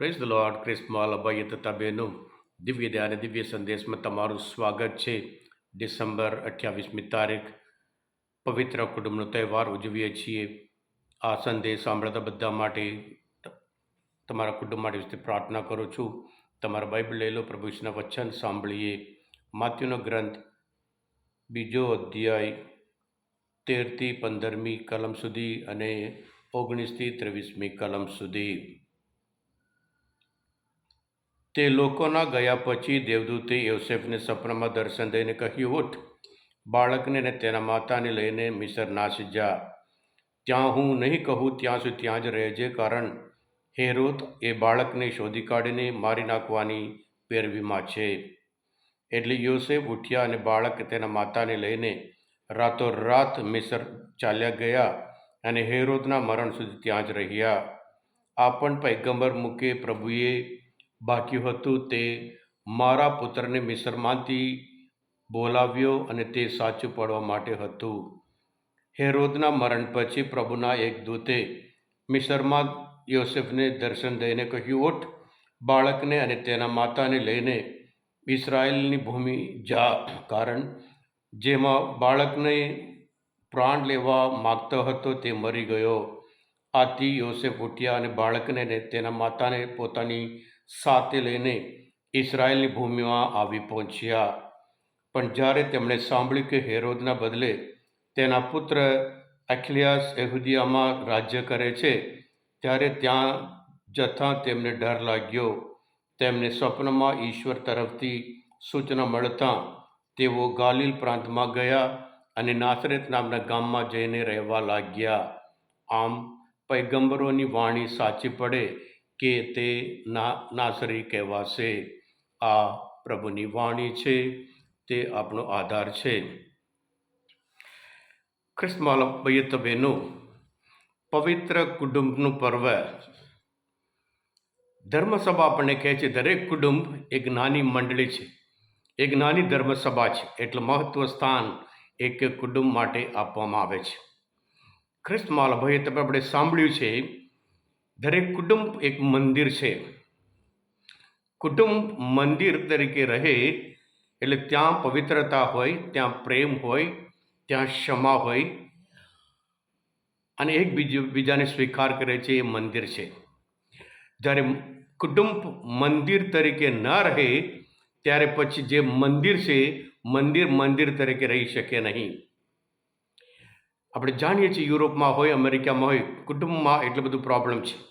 Praise the lord ક્રિસ્માલ અભય તથા બહેનો દિવ્ય ધ્યાન દિવ્ય સંદેશમાં તમારું સ્વાગત છે ડિસેમ્બર અઠ્યાવીસમી તારીખ પવિત્ર કુટુંબનો તહેવાર ઉજવીએ છીએ આ સંદેશ સાંભળતા બધા માટે તમારા કુટુંબ માટે વિશે પ્રાર્થના કરું છું તમારા બાઇબલ લઈ લો પ્રભુ વચન સાંભળીએ માત્યુનો ગ્રંથ બીજો અધ્યાય તેરથી પંદરમી કલમ સુધી અને ઓગણીસથી ત્રેવીસમી કલમ સુધી તે લોકોના ગયા પછી દેવદૂતે યોસેફને સપનામાં દર્શન દઈને કહ્યું, ઉઠ. બાળકને અને તેના માતાને લઈને મિસર નાશ જા. ત્યાં હું નહીં કહું ત્યાં સુધી ત્યાં જ રહેજે, કારણ હેરોત એ બાળકને શોધી કાઢીને મારી નાખવાની પેરવીમાં છે. એટલે યોસેફ ઉઠ્યા અને બાળક તેના માતાને લઈને રાતોરાત મિસર ચાલ્યા ગયા અને હેરોદના મરણ સુધી ત્યાં જ રહ્યા. આ પણ પૈગંબર મૂકે પ્રભુએ બાક્યું હતું તે મારા પુત્રને મિસરમાંથી બોલાવ્યો અને તે સાચું પડવા માટે હતું. હેરોદના મરણ પછી પ્રભુના એક દૂતે મિસરમાં યોસેફને દર્શન દઈને કહ્યું, ઉઠ, બાળકને અને તેના માતાને લઈને ઇસરાયલની ભૂમિ જા, કારણ જેમાં બાળકને પ્રાણ લેવા માગતો હતો તે મરી ગયો. આથી યોસેફ ઉઠ્યા અને બાળકને તેના માતાને પોતાની સાથે લઈને ઇસરાયેલની ભૂમિમાં આવી પહોંચ્યા. પણ જ્યારે તેમણે સાંભળ્યું કે હેરોદના બદલે તેના પુત્ર અખિલિયાસ એહુદિયામાં રાજ્ય કરે છે, ત્યારે ત્યાં જતાં તેમને ડર લાગ્યો. તેમને સ્વપ્નમાં ઈશ્વર તરફથી સૂચના મળતા તેઓ ગાલિલ પ્રાંતમાં ગયા અને નાસરેત નામના ગામમાં જઈને રહેવા લાગ્યા. આમ પૈગંબરોની વાણી સાચી પડે કે તે ના, નાસરી કહેવાશે. આ પ્રભુની વાણી છે, તે આપણો આધાર છે. ખ્રિસ્તમાલ બહેનો, પવિત્ર કુટુંબનું પર્વ. ધર્મસભા આપણને કહે છે, દરેક કુટુંબ એક નાની મંડળી છે. એક નાની ધર્મસભા છે. એટલે મહત્વ સ્થાન એક કુટુંબ માટે આપવામાં આવે છે. ખ્રિસ્તમાલ ભય તમે આપણે સાંભળ્યું છે દરેક કુટુંબ એક મંદિર છે. કુટુંબ મંદિર તરીકે રહે એટલે ત્યાં પવિત્રતા હોય, ત્યાં પ્રેમ હોય, ત્યાં ક્ષમા હોય અને એક બીજું, બીજાને સ્વીકાર કરે છે એ મંદિર છે. જ્યારે કુટુંબ મંદિર તરીકે ન રહે ત્યારે પછી જે મંદિર છે, મંદિર મંદિર તરીકે રહી શકે નહીં. આપણે જાણીએ છીએ યુરોપમાં હોય, અમેરિકામાં હોય, કુટુંબમાં એટલું બધું પ્રોબ્લેમ છે.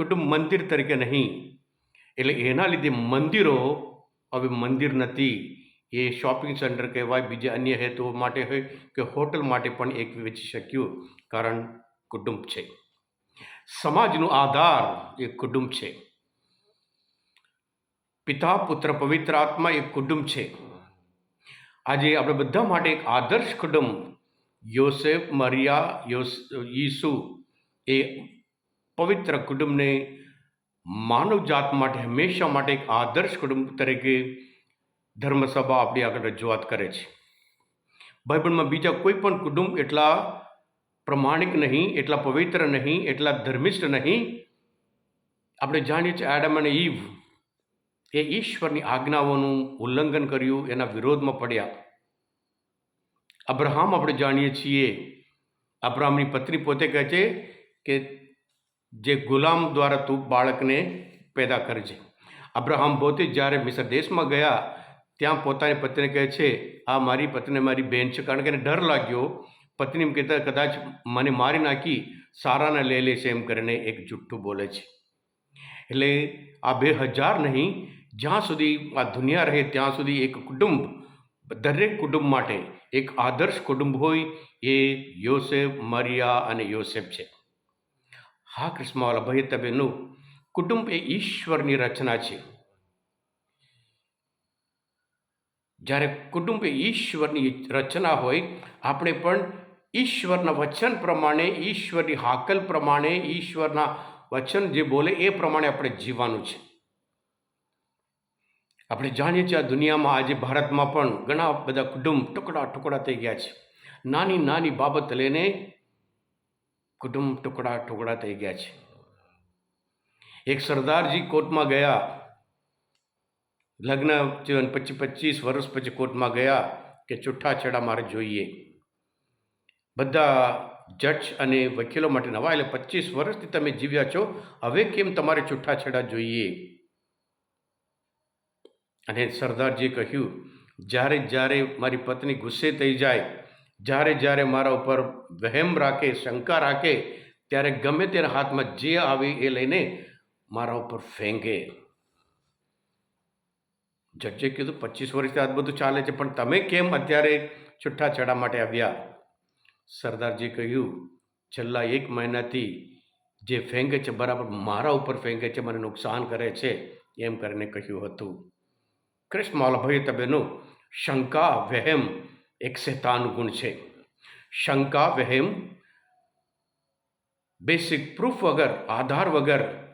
કુટુંબ મંદિર તરીકે નહીં. એટલે એના લીધે મંદિરો હવે મંદિર નથી. એ શોપિંગ સેન્ટર કહેવાય, બીજા અન્ય હેતુઓ માટે હોય કે હોટલ માટે પણ એક વેચી શક્યું કારણ કુટુંબ છે. સમાજનો આધાર એ કુટુંબ છે. પિતા, પુત્ર, પવિત્ર આત્મા એક કુટુંબ છે. આજે આપણે બધા માટે એક આદર્શ કુટુંબ, યોસેફ, મરિયા, યોસ ઈસુ એ પવિત્ર કુટુંબને માનવજાત માટે હંમેશા માટે એક આદર્શ કુટુંબ તરીકે ધર્મસભા આપણી આગળ રજૂઆત કરે છે. બાઇબલમાં બીજા કોઈ પણ કુટુંબ એટલા પ્રમાણિક નહીં, એટલા પવિત્ર નહીં, એટલા ધર્મિષ્ઠ નહીં. આપણે જાણીએ છીએ એડમ અને ઈવ એ ઈશ્વરની આજ્ઞાઓનું ઉલ્લંઘન કર્યું, એના વિરોધમાં પડ્યા. અબ્રહામ આપણે જાણીએ છીએ, અબ્રાહમની પત્ની પોતે કહે છે કે જે ગુલામ દ્વારા તું બાળકને પેદા કરજે અબ્રાહમ પોતે જ્યારે મિસર દેશમાં ગયા, ત્યાં પોતાની પત્નીને કહે છે, આ મારી પત્ની મારી બહેન છે. કારણ કે એને ડર લાગ્યો. પત્ની કહેતા, કદાચ મને મારી નાખી, સારાને લઈ લેશે. એમ કરીને એક જુઠ્ઠું બોલે છે. એટલે આ બે હજાર નહીં, જ્યાં સુધી આ દુનિયા રહે, ત્યાં સુધી એક કુટુંબ, દરેક કુટુંબ માટે એક આદર્શ કુટુંબ હોય, એ યોસેફ, મરિયા અને યોસેફ છે. હા કૃષ્ણવાલા ભાઈ તબેનું કુટુંબ એ ઈશ્વરની રચના છે. જ્યારે કુટુંબ એ ઈશ્વરની રચના હોય, આપણે પણ ઈશ્વરના વચન પ્રમાણે, ઈશ્વરની હાકલ પ્રમાણે, ઈશ્વરના વચન જે બોલે એ પ્રમાણે આપણે જીવવાનું છે. આપણે જાણીએ છીએ આ દુનિયામાં આજે ભારતમાં પણ ઘણા બધા કુટુંબ ટુકડા ટુકડા થઈ ગયા છે. નાની નાની બાબત લઈને કુટુંબ ટુકડા ટુકડા થઈ ગયા છે. એક સરદારજી કોર્ટમાં ગયા, લગ્ન જીવન પછી પચીસ વર્ષ પછી કોર્ટમાં ગયા કે છૂટાછેડા મારે જોઈએ. બધા જજ અને વકીલો માટે નવા, એટલે પચીસ વર્ષથી તમે જીવ્યા છો, હવે કેમ તમારે છૂટાછેડા જોઈએ? અને સરદારજીએ કહ્યું, જ્યારે જ્યારે મારી પત્ની ગુસ્સે થઈ જાય જ્યારે જ્યારે મારા ઉપર વહેમ રાખે, શંકા રાખે, ત્યારે ગમે તેના હાથમાં જે આવે એ લઈને મારા ઉપર ફેંકે. જજે કીધું, પચીસ વર્ષથી આ બધું ચાલે છે, પણ તમે કેમ અત્યારે છૂટાછેડા માટે આવ્યા? સરદારજી કહ્યું, છેલ્લા એક મહિનાથી જે ફેંકે છે, બરાબર મારા ઉપર ફેંકે છે, મને નુકસાન કરે છે, એમ કરીને કહ્યું હતું. કૃષ્ણ માલભાઈ તબેનું શંકા, વહેમ એક શેતાનુગુણ છે. શંકા, વહેમ બેસિક પ્રૂફ વગર, આધાર વગર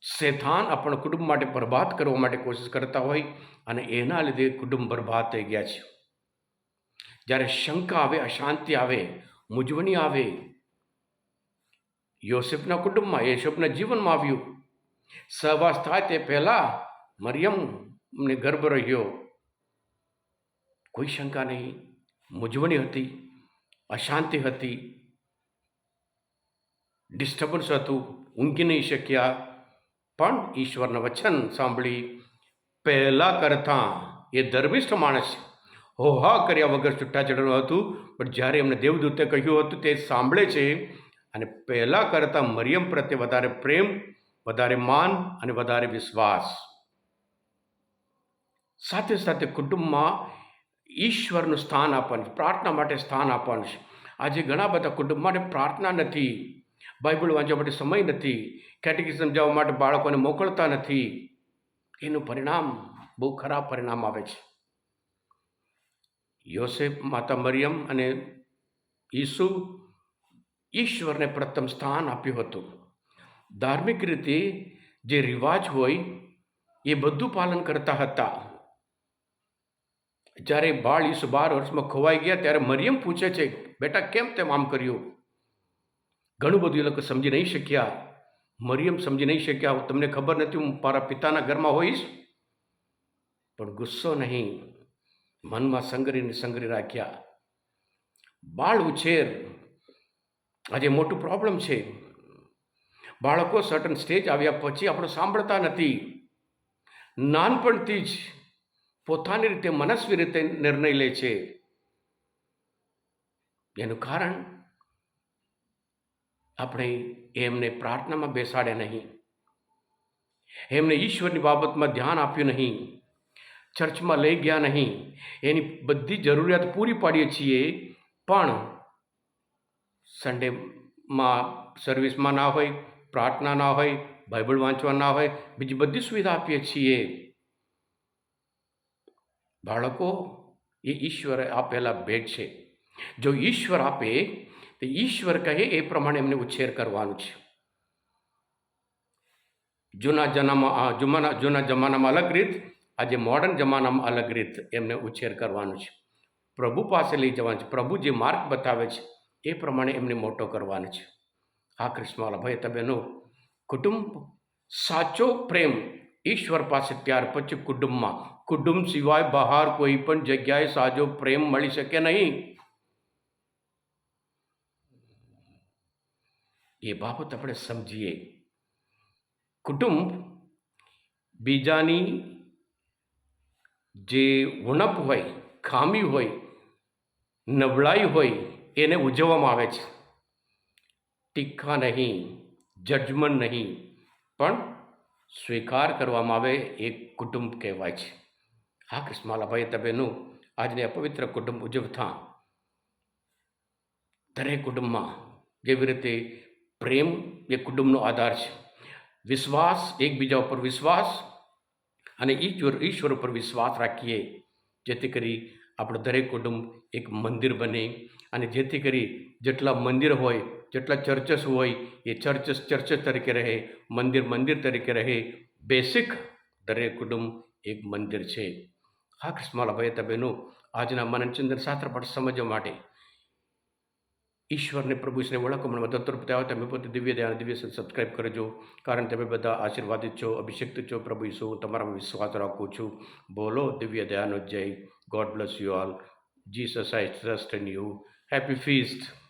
શેતાન આપણા કુટુંબ માટે બરબાદ કરવા માટે કોશિશ કરતા હોય અને એના લીધે કુટુંબ બરબાદ થઈ ગયા છે. જ્યારે શંકા આવે, અશાંતિ આવે, મૂંઝવણી આવે, યોસેફના કુટુંબમાં યશોફના જીવનમાં આવ્યું, સહવાસ થાય તે પહેલાં મરિયમને ગર્ભ રહ્યો. કોઈ શંકા નહીં. મૂંઝવણી હતી, અશાંતિ હતી. ડિસ્ટર્બન્સ હતું, ઊંઘી નહીં શક્યા. પણ ઈશ્વરના વચન સાંભળી, પહેલાં કરતાં એ ધર્મિષ્ઠ માણસ હોહા કર્યા વગર છૂટાછેડાનું હતું. પણ જ્યારે એમને દેવદૂતે કહ્યું હતું તે સાંભળે છે અને પહેલાં કરતાં મરિયમ પ્રત્યે વધારે પ્રેમ, વધારે માન અને વધારે વિશ્વાસ. સાથે સાથે કુટુંબમાં ઈશ્વરનું સ્થાન આપવાનું છે, પ્રાર્થના માટે સ્થાન આપવાનું છે. આજે ઘણા બધા કુટુંબ માટે પ્રાર્થના નથી, બાઇબલ વાંચવા માટે સમય નથી કેટેગિઝમ જવા માટે બાળકોને મોકલતા નથી. એનું પરિણામ બહુ ખરાબ પરિણામ આવે છે. યોસેફ, માતા મરિયમ અને ઈસુ ઈશ્વરને પ્રથમ સ્થાન આપ્યું હતું. ધાર્મિક રીતે જે રિવાજ હોય, એ બધું પાલન કરતા હતા. જ્યારે બાળ ઈસુ બાર વર્ષમાં ખોવાઈ ગયા ત્યારે મરિયમ પૂછે છે, બેટા, કેમ તેમ આમ કર્યું? ઘણું બધું એ લોકો સમજી નહીં શક્યા. મરિયમ સમજી નહીં શક્યા. તમને ખબર નથી, હું મારા પિતાના ઘરમાં હોઈશ. પણ ગુસ્સો નહીં. મનમાં સંગરીને સંગરી રાખ્યા. બાળ ઉછેર. આજે મોટું પ્રોબ્લેમ છે. બાળકો સર્ટન સ્ટેજ આવ્યા પછી આપણે સાંભળતા નથી. નાનપણથી જ પોતાની રીતે મનસ્વી રીતે નિર્ણય લે છે. એનું કારણ? આપણે એમને પ્રાર્થનામાં બેસાડ્યા નહીં. એમને ઈશ્વરની બાબતમાં ધ્યાન આપ્યું નહીં. ચર્ચમાં લઈ ગયા નહીં. એની બધી જરૂરિયાત પૂરી પાડીએ છીએ. પણ સન્ડેમાં સર્વિસમાં ના હોય, પ્રાર્થના ના હોય, બાઇબલ વાંચવા ના હોય, બીજી બધી સુવિધા આપીએ છીએ. બાળકો, એ ઈશ્વરે આપેલા ભેટ છે. જો ઈશ્વર આપે, તો ઈશ્વર કહે એ પ્રમાણે એમને ઉછેર કરવાનું છે. જૂના જનામાં જમાના, જૂના જમાનામાં અલગ રીત, આજે મોડર્ન જમાનામાં અલગ રીત એમને ઉછેર કરવાનું છે. પ્રભુ પાસે લઈ જવાનું છે. પ્રભુ જે માર્ગ બતાવે છે, એ પ્રમાણે એમને મોટો કરવાનો છે. હા, કૃષ્ણવાલા ભાઈ તબેનો કુટુંબ સાચો પ્રેમ ઈશ્વર પાસે ત્યાર પછી કુટુંબમાં કુટુંબ સિવાય બહાર કોઈ પણ જગ્યાએ સાજો પ્રેમ મળી શકે નહીં. એ બાબત આપણે સમજીએ. કુટુંબ બીજાની જે ઉણપ હોય, ખામી હોય, નબળાઈ હોય, એને ઉજવવામાં આવે છે. ટીકા નહીં જજમેન્ટ નહીં, પણ સ્વીકાર કરવામાં આવે એ કુટુંબ કહેવાય છે. હા કૃષ્ણમાલાભાઈ તબેનું આજને અપવિત્ર કુટુંબ ઉજવતા દરેક કુટુંબમાં જેવી રીતે પ્રેમ એ કુટુંબનો આધાર છે. વિશ્વાસ, એકબીજા ઉપર વિશ્વાસ અને ઈશ્વર ઈશ્વર ઉપર વિશ્વાસ રાખીએ. જેથી કરી આપણું દરેક કુટુંબ એક મંદિર બને અને જેથી કરી જેટલા મંદિર હોય, જેટલા ચર્ચસ હોય, એ ચર્ચસ ચર્ચસ તરીકે રહે, મંદિર મંદિર તરીકે રહે. બેસિક દરેક કુટુંબ એક મંદિર છે. હા કૃષ્ણમાલાભાઈ તબેનું આજના મનનચંદ્ર શાસ્ત્ર પાઠ સમજવા માટે. ઈશ્વરને પ્રભુ ઈશ્વરને ઓળખો મને મદદ તરફ આવો તમે પોતે દિવ્ય ધ્યાન દિવ્ય સબસ્ક્રાઈબ કરજો, કારણ તમે બધા આશીર્વાદિત છો, અભિષેક્ત છો. પ્રભુ હું તમારામાં વિશ્વાસ રાખું છું. બોલો દિવ્ય ધ્યાન જય. God bless you all Jesus I trust in you happy feast